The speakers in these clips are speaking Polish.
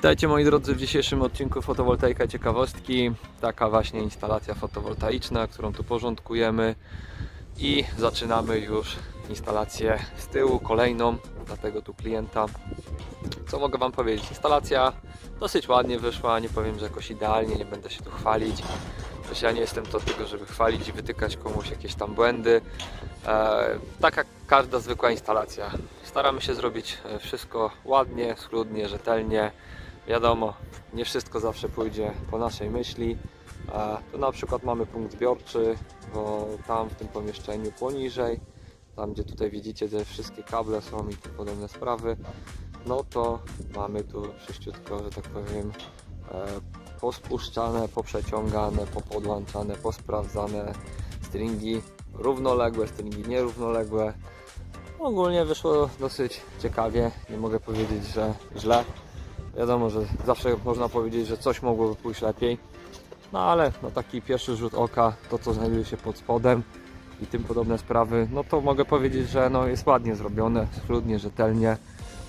Witajcie moi drodzy w dzisiejszym odcinku Fotowoltaika Ciekawostki. Taka właśnie instalacja fotowoltaiczna, którą tu porządkujemy i zaczynamy już instalację z tyłu, kolejną, dlatego tu klienta. Co mogę Wam powiedzieć? Instalacja dosyć ładnie wyszła, nie powiem, że jakoś idealnie, nie będę się tu chwalić. Przecież ja nie jestem to tylko, żeby chwalić i wytykać komuś jakieś tam błędy. E, tak jak każda zwykła instalacja. Staramy się zrobić e, wszystko ładnie, schludnie, rzetelnie. Wiadomo, nie wszystko zawsze pójdzie po naszej myśli. Tu na przykład mamy punkt zbiorczy, bo tam w tym pomieszczeniu poniżej, tam gdzie tutaj widzicie, te wszystkie kable są i podobne sprawy, no to mamy tu wszyściutko, że tak powiem, e, pospuszczane, poprzeciągane, popodłączane, posprawdzane stringi równoległe, stringi nierównoległe. Ogólnie wyszło dosyć ciekawie, nie mogę powiedzieć, że źle. Wiadomo, że zawsze można powiedzieć, że coś mogłoby pójść lepiej. No ale na taki pierwszy rzut oka, to co znajduje się pod spodem i tym podobne sprawy, no to mogę powiedzieć, że no jest ładnie zrobione, schludnie, rzetelnie.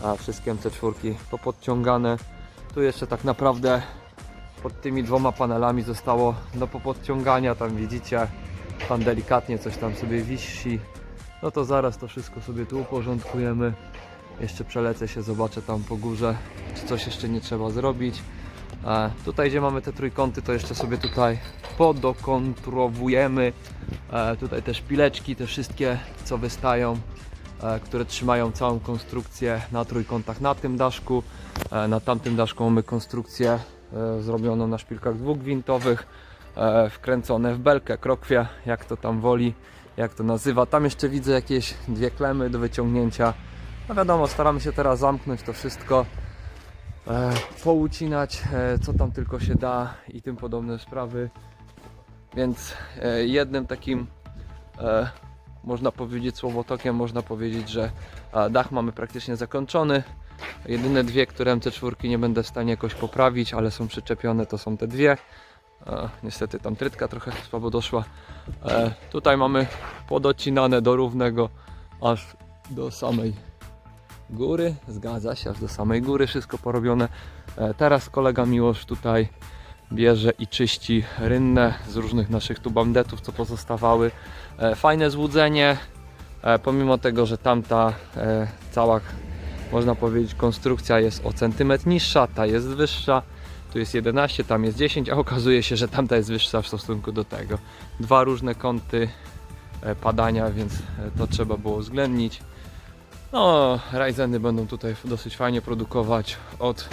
A wszystkie MC4 popodciągane. Tu jeszcze tak naprawdę pod tymi dwoma panelami zostało do popodciągania, tam widzicie, tam delikatnie coś tam sobie wisi. No to zaraz to wszystko sobie tu uporządkujemy. Jeszcze przelecę się, zobaczę tam po górze, czy coś jeszcze nie trzeba zrobić. E, tutaj gdzie mamy te trójkąty, to jeszcze sobie tutaj podokontrowujemy. E, tutaj te szpileczki, te wszystkie co wystają, e, które trzymają całą konstrukcję na trójkątach na tym daszku. E, na tamtym daszku mamy konstrukcję e, zrobioną na szpilkach dwugwintowych, e, wkręcone w belkę, krokwie, jak to tam woli, jak to nazywa. Tam jeszcze widzę jakieś dwie klemy do wyciągnięcia. No wiadomo, staramy się teraz zamknąć to wszystko, e, poucinać e, co tam tylko się da i tym podobne sprawy. Więc e, jednym takim e, można powiedzieć słowotokiem, można powiedzieć, że e, dach mamy praktycznie zakończony. Jedyne dwie, które MC4 nie będę w stanie jakoś poprawić, ale są przyczepione, to są te dwie. E, niestety tam trytka trochę słabo doszła. E, tutaj mamy podocinane do równego aż do samej góry. Zgadza się, aż do samej góry wszystko porobione. E, teraz kolega Miłosz tutaj bierze i czyści rynnę z różnych naszych tu bandetów, co pozostawały. E, fajne złudzenie, e, pomimo tego, że tamta cała, można powiedzieć, konstrukcja jest o centymetr niższa, ta jest wyższa. Tu jest 11, tam jest 10, a okazuje się, że tamta jest wyższa w stosunku do tego. Dwa różne kąty padania, więc to trzeba było uwzględnić. No, Ryzeny będą tutaj dosyć fajnie produkować od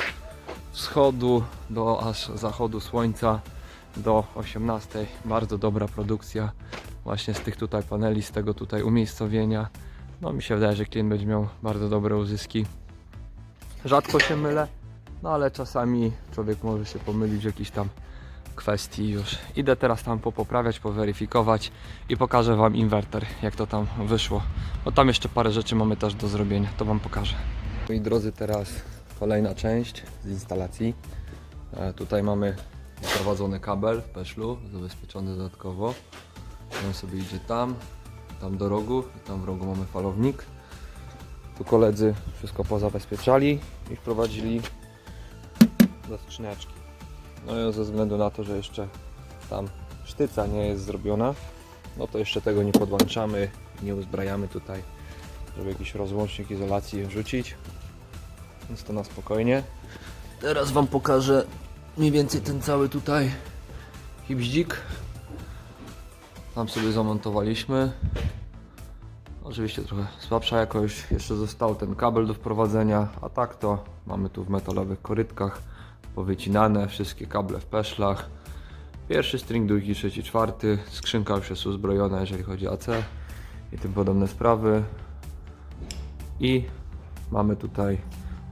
wschodu do aż zachodu słońca do 18. Bardzo dobra produkcja właśnie z tych tutaj paneli, z tego tutaj umiejscowienia. No mi się wydaje, że klient będzie miał bardzo dobre uzyski. Rzadko się mylę, no ale czasami człowiek może się pomylić w jakiejś tam kwestii już. Idę teraz tam popoprawiać, poweryfikować i pokażę Wam inwerter, jak to tam wyszło. No tam jeszcze parę rzeczy mamy też do zrobienia, to Wam pokażę. Moi drodzy, teraz kolejna część z instalacji. E, tutaj mamy wprowadzony kabel w peszlu, zabezpieczony dodatkowo. On sobie idzie tam, tam do rogu i tam w rogu mamy falownik. Tu koledzy wszystko pozabezpieczali i wprowadzili do skrzyneczki. No i ze względu na to, że jeszcze tam sztyca nie jest zrobiona, no to jeszcze tego nie podłączamy, nie uzbrajamy tutaj, żeby jakiś rozłącznik izolacji wrzucić. Więc to na spokojnie. Teraz Wam pokażę mniej więcej ten cały tutaj hibździk. Tam sobie zamontowaliśmy. Oczywiście trochę słabsza jakość, jeszcze został ten kabel do wprowadzenia, a tak to mamy tu w metalowych korytkach powycinane, wszystkie kable w peszlach. Pierwszy string, drugi, trzeci, czwarty. Skrzynka już jest uzbrojona, jeżeli chodzi o AC i tym podobne sprawy. I mamy tutaj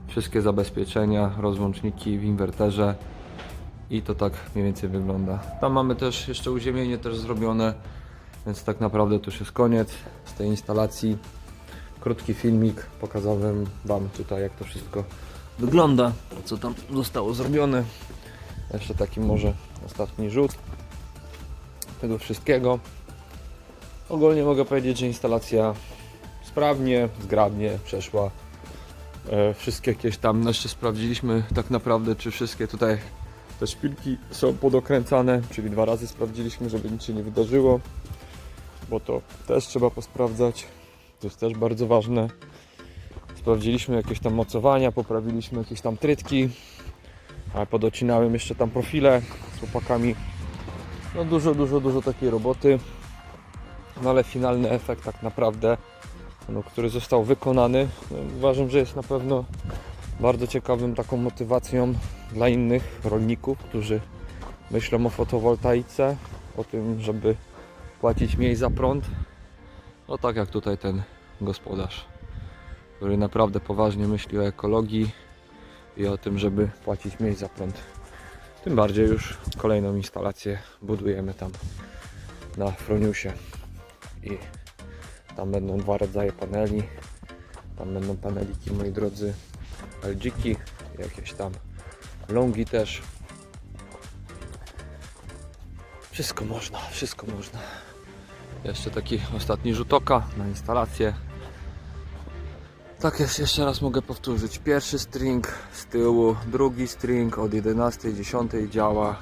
wszystkie zabezpieczenia, rozłączniki w inwerterze i to tak mniej więcej wygląda. Tam mamy też jeszcze uziemienie też zrobione, więc tak naprawdę to już jest koniec z tej instalacji. Krótki filmik pokazałem Wam tutaj jak to wszystko wygląda, co tam zostało zrobione. Jeszcze taki może ostatni rzut tego wszystkiego. Ogólnie mogę powiedzieć, że instalacja sprawnie, zgrabnie przeszła. E, wszystkie jakieś tam, jeszcze sprawdziliśmy tak naprawdę, czy wszystkie tutaj te szpilki są podokręcane, czyli dwa razy sprawdziliśmy, żeby nic się nie wydarzyło, bo to też trzeba posprawdzać, to jest też bardzo ważne. Sprawdziliśmy jakieś tam mocowania, poprawiliśmy jakieś tam trytki, podocinałem jeszcze tam profile z chłopakami. No dużo, dużo, dużo takiej roboty. No ale finalny efekt tak naprawdę, no, który został wykonany, no, uważam, że jest na pewno bardzo ciekawym taką motywacją dla innych rolników, którzy myślą o fotowoltaice, o tym, żeby płacić mniej za prąd. No tak jak tutaj ten gospodarz, który naprawdę poważnie myśli o ekologii i o tym, żeby płacić mniej za prąd. Tym bardziej już kolejną instalację budujemy tam na Froniusie i tam będą dwa rodzaje paneli. Tam będą paneliki, moi drodzy, LG-ki, jakieś tam longi też. Wszystko można, wszystko można. Jeszcze taki ostatni rzut oka na instalację. Tak jest, jeszcze raz mogę powtórzyć. Pierwszy string z tyłu, drugi string od 11, 10 działa.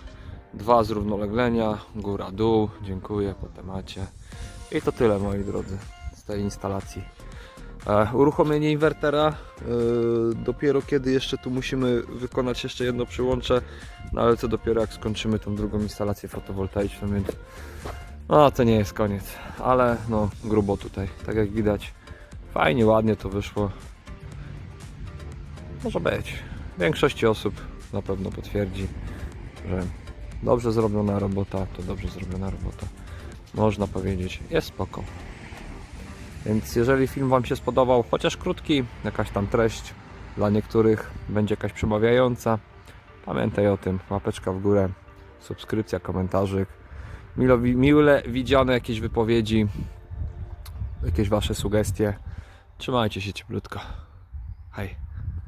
Dwa zrównoleglenia, góra, dół. Dziękuję po temacie. I to tyle moi drodzy z tej instalacji. E, uruchomienie inwertera. E, dopiero kiedy jeszcze tu musimy wykonać jeszcze jedno przyłącze. No ale co dopiero jak skończymy tą drugą instalację fotowoltaiczną, więc no to nie jest koniec. Ale no grubo tutaj, tak jak widać. Fajnie, ładnie to wyszło. Może być. Większości osób na pewno potwierdzi, że dobrze zrobiona robota to dobrze zrobiona robota. Można powiedzieć, jest spoko. Więc jeżeli film Wam się spodobał, chociaż krótki, jakaś tam treść dla niektórych będzie jakaś przemawiająca, pamiętaj o tym, łapeczka w górę, subskrypcja, komentarzyk, milo, mile widziane jakieś wypowiedzi, jakieś Wasze sugestie. Trzymajcie się cieplutko. Hej.